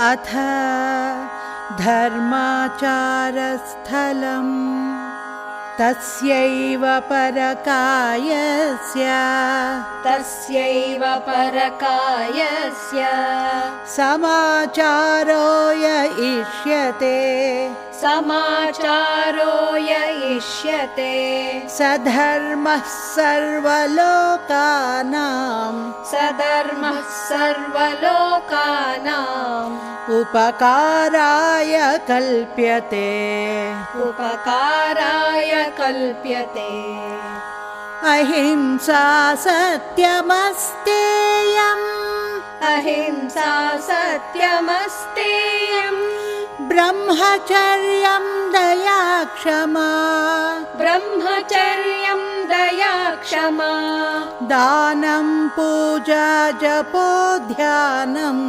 अथ धर्माचारस्थलम् तस्यैव परकायस्य तस्यैव परकायस्य समाचारो य इष्यते समाचारो य इष्यते स धर्मः सर्वलोकानाम्। सधर्मः सर्वलोकानाम्। उपकाराय कल्प्यते। उपकाराय कल्प्यते। अहिंसा सत्यमस्तेयम्। अहिंसा सत्यमस्तेयम् ब्रह्मचर्यं दया क्षमा ब्रह्मचर्यं दया क्षमा दानं पूजा जपो ध्यानम्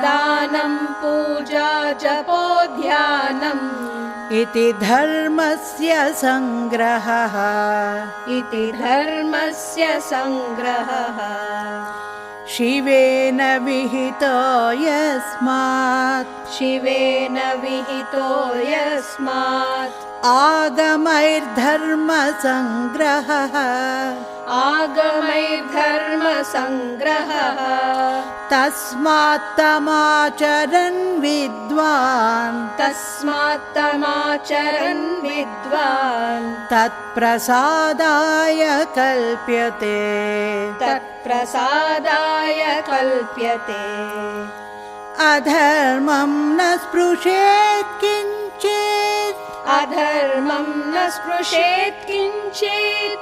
दानं पूजा जपो ध्यानम् इति धर्मस्य सङ्ग्रहः इति धर्मस्य सङ्ग्रहः शिवेन विहितो यस्मात् शिवेन विहितो यस्मात् आगमैर्धर्मसङ्ग्रहः। आगमैर्धर्मसङ्ग्रहः तस्मात्तमाचरन् विद्वान्। तस्मात् तमाचरन् विद्वान्। तत्प्रसादाय कल्प्यते। तत्प्रसादाय कल्प्यते। अधर्मं न स्पृशेत् किञ्चित्। अधर्मं न स्पृशेत् किञ्चित्।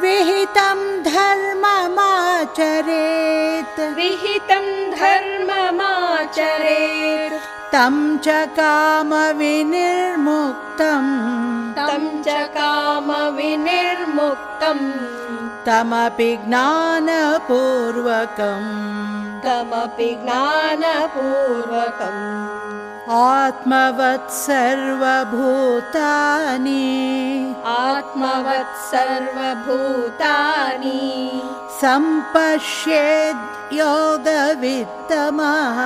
विहितं धर्ममाचरेत् विहितं धर्ममाचरेत्। तं च कामविनिर्मुक्तम्। तं च कामविनिर्मुक्तम्। तमपि ज्ञानपूर्वकम्। तमपि ज्ञानपूर्वकम्। आत्मवत् सर्वभूतानि। आत्मवत् सर्वभूतानि सम्पश्येद् योगवित्तमः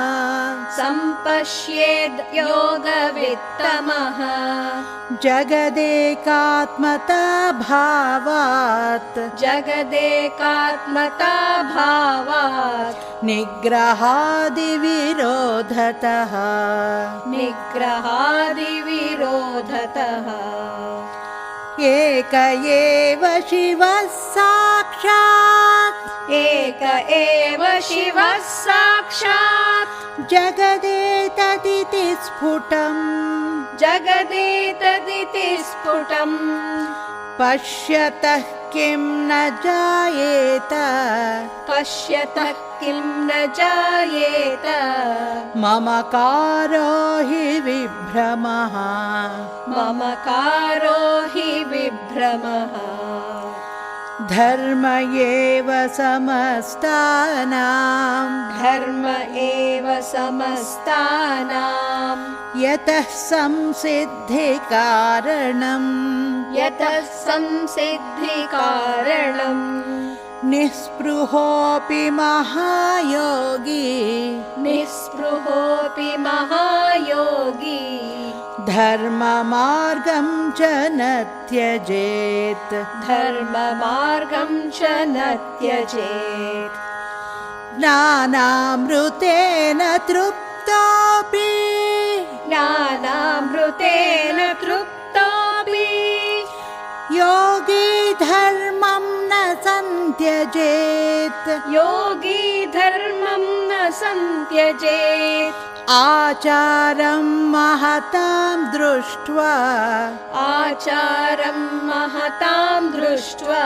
सम्पश्येद् योगवित्तमः जगदेकात्मता भावात् जगदेकात्मता भावात् निग्रहादिविरोधतः। निग्रहादिविरोधतः। एक एव शिवः साक्षात् एक एव शिवः साक्षात्। जगदेतदिति स्फुटम्। जगदेतदिति स्फुटम्। पश्यतः किं न जायेत। पश्यतः किं न जायेत। मम कारो हि विभ्रमः। मम कारो हि विभ्रमः धर्म एव समस्तानाम्। धर्म एव समस्तानां यतः संसिद्धिकारणम् यतः संसिद्धिकारणम् निःस्पृहोऽपि महायोगी। निःस्पृहोऽपि महायोगी धर्ममार्गं च न त्यजेत् धर्ममार्गं च न त्यजेत् ज्ञानामृतेन तृप्तोऽपि ज्ञानामृतेन तृप्तोऽपि योगी धर्मं न सन्त्यजेत्। योगी धर्मं सन्त्यजेत् आचारं महतां दृष्ट्वा। आचारं महतां दृष्ट्वा।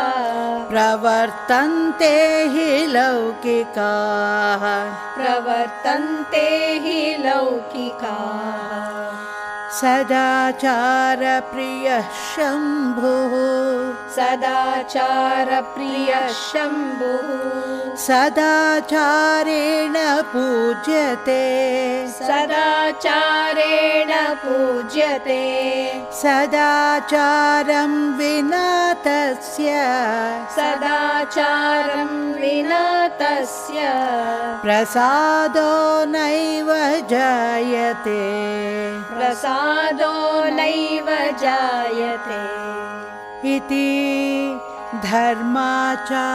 प्रवर्तन्ते हि लौकिकाः। प्रवर्तन्ते हि लौकिकाः। सदाचारप्रियः शम्भुः सदाचारप्रियः शम्भुः सदाचारेण पूज्यते। सदाचारेण पूज्यते। सदाचारं विना तस्य। सदाचारं विना तस्य। प्रसादो नैव जायते। प्रसादो नैव जायते इति धर्माचारस्थलम्